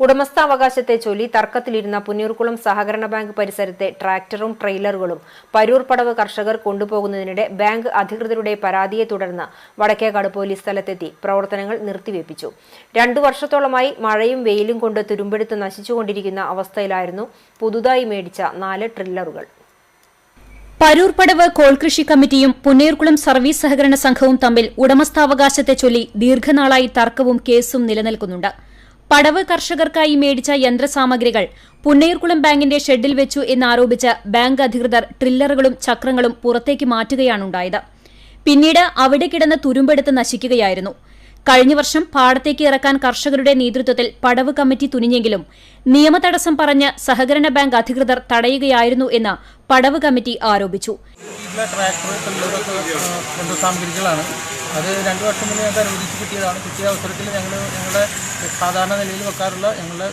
ഉടമസ്ഥാവകാശത്തെ ചൊല്ലി തർക്കത്തിലിരുന്ന പുന്നൂർക്കുളം സഹകരണ ബാങ്ക് പരിസരത്തെ ട്രാക്ടറും ട്രെയിലറുകളും പരൂർ പടവ് കർഷകർ കൊണ്ടുപോകുന്നതിനിടെ ബാങ്ക് അധികൃതരുടെ പരാതിയെ തുടർന്ന് വടക്കേക്കാട് പോലീസ് സ്ഥലത്തെത്തി പ്രവർത്തനങ്ങൾ നിർത്തിവെപ്പിച്ചു. രണ്ടു വർഷത്തോളമായി മഴയും വെയിലും കൊണ്ട് തുരുമ്പെടുത്ത് നശിച്ചുകൊണ്ടിരിക്കുന്ന അവസ്ഥയിലായിരുന്നു പുതുതായി മേടിച്ച നാല് ട്രില്ലറുകൾ പരൂർപ്പടവ് കോൾകൃഷി കമ്മിറ്റിയും പുന്നേർകുളം സർവീസ് സഹകരണ സംഘവും തമ്മിൽ ഉടമസ്ഥാവകാശത്തെ ചൊല്ലി ദീർഘനാളായി തർക്കവും കേസും നിലനിൽക്കുന്നുണ്ട്. പടവ് കർഷകർക്കായി മേടിച്ച യന്ത്രസാമഗ്രികൾ പുന്നയൂർകുളം ബാങ്കിന്റെ ഷെഡിൽ വെച്ചു എന്നാരോപിച്ച് ബാങ്ക് അധികൃതർ ട്രില്ലറുകളും ചക്രങ്ങളും പുറത്തേക്ക് മാറ്റുകയാണുണ്ടായത്. പിന്നീട് അവിടെ കിടന്ന് തുരുമ്പെടുത്ത് നശിക്കുകയായിരുന്നു. കഴിഞ്ഞ വർഷം പാടത്തേക്ക് ഇറക്കാൻ കർഷകരുടെ നേതൃത്വത്തിൽ പടവ് കമ്മിറ്റി തുനിഞ്ഞെങ്കിലും നിയമതടസ്സം പറഞ്ഞ് സഹകരണ ബാങ്ക് അധികൃതർ തടയുകയായിരുന്നു എന്ന് പടവ് കമ്മിറ്റി ആരോപിച്ചു. അത് രണ്ട് വർഷം മുന്നേ ഞങ്ങൾക്ക് അനുവദിച്ച് കിട്ടിയതാണ്. കിട്ടിയ അവസരത്തിൽ ഞങ്ങൾ ഞങ്ങളുടെ സാധാരണ നിലയിൽ വെക്കാറുള്ള ഞങ്ങളുടെ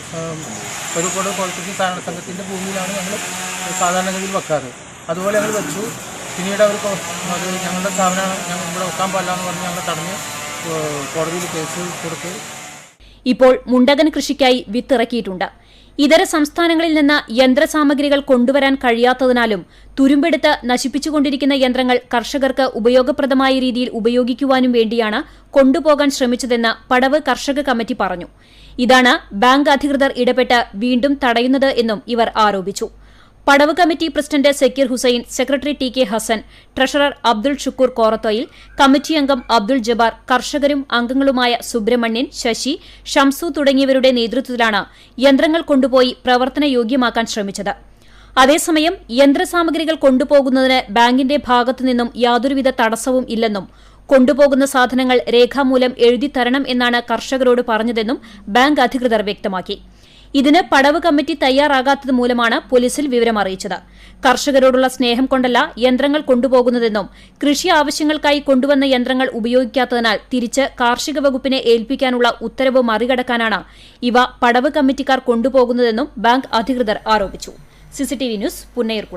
ഒരുപാട് കോൾക്കൃഷി സഹകരണ സംഘത്തിന്റെ ഭൂമിയിലാണ് ഞങ്ങൾ സാധാരണ ഗതിയിൽ വെക്കാറ്. അതുപോലെ ഞങ്ങൾ വെച്ചു. പിന്നീട് അവർ അത് ഞങ്ങളുടെ സ്ഥാപനമാണ് ഞങ്ങൾ ഇവിടെ വെക്കാൻ പാടില്ല എന്ന് പറഞ്ഞ് ഞങ്ങൾ തടഞ്ഞ് കോടതിയിൽ കേസ് കൊടുത്ത് ഇപ്പോൾ മുണ്ടകൻ കൃഷിക്കായി വിത്തിറക്കിയിട്ടുണ്ട്. ഇതര സംസ്ഥാനങ്ങളിൽ നിന്ന് യന്ത്രസാമഗ്രികൾ കൊണ്ടുവരാൻ കഴിയാത്തതിനാലും തുരുമ്പെടുത്ത് നശിപ്പിച്ചുകൊണ്ടിരിക്കുന്ന യന്ത്രങ്ങൾ കർഷകർക്ക് ഉപയോഗപ്രദമായ രീതിയിൽ ഉപയോഗിക്കുവാനും വേണ്ടിയാണ് കൊണ്ടുപോകാൻ ശ്രമിച്ചതെന്ന് പടവ് കർഷക കമ്മിറ്റി പറഞ്ഞു. ഇതാണ് ബാങ്ക് അധികൃതർ ഇടപെട്ട് വീണ്ടും തടയുന്നത് എന്നും ഇവർ ആരോപിച്ചു. പടവ് committee president Zakir Hussain secretary T K Hassan treasurer Abdul Shukoor കോറത്തോയിൽ committee അംഗം അബ്ദുൾ ജബാർ കർഷകരും അംഗങ്ങളുമായ സുബ്രഹ്മണ്യൻ ശശി ഷംസു തുടങ്ങിയവരുടെ നേതൃത്വത്തിലാണ് യന്ത്രങ്ങൾ കൊണ്ടുപോയി പ്രവർത്തനയോഗ്യമാക്കാൻ ശ്രമിച്ചത്. അതേസമയം യന്ത്രസാമഗ്രികൾ കൊണ്ടുപോകുന്നതിന് ബാങ്കിന്റെ ഭാഗത്തുനിന്നും യാതൊരുവിധ തടസ്സവും ഇല്ലെന്നും കൊണ്ടുപോകുന്ന സാധനങ്ങൾ രേഖാമൂലം എഴുതിത്തരണം എന്നാണ് കർഷകരോട് പറഞ്ഞതെന്നും ബാങ്ക് അധികൃതർ വ്യക്തമാക്കി. ഇതിന് പടവ് കമ്മിറ്റി തയ്യാറാകാത്തത് മൂലമാണ് പോലീസിൽ വിവരം അറിയിച്ചത്. കർഷകരോടുള്ള സ്നേഹം കൊണ്ടല്ല യന്ത്രങ്ങൾ കൊണ്ടുപോകുന്നതെന്നും കൃഷി ആവശ്യങ്ങൾക്കായി കൊണ്ടുവന്ന യന്ത്രങ്ങൾ ഉപയോഗിക്കാത്തതിനാൽ തിരിച്ച് കാർഷിക വകുപ്പിനെ ഏൽപ്പിക്കാനുള്ള ഉത്തരവ് മറികടക്കാനാണ് ഇവ പടവ് കമ്മിറ്റിക്കാർ കൊണ്ടുപോകുന്നതെന്നും ബാങ്ക് അധികൃതർ ആരോപിച്ചു. CCTV news Punnayurkulam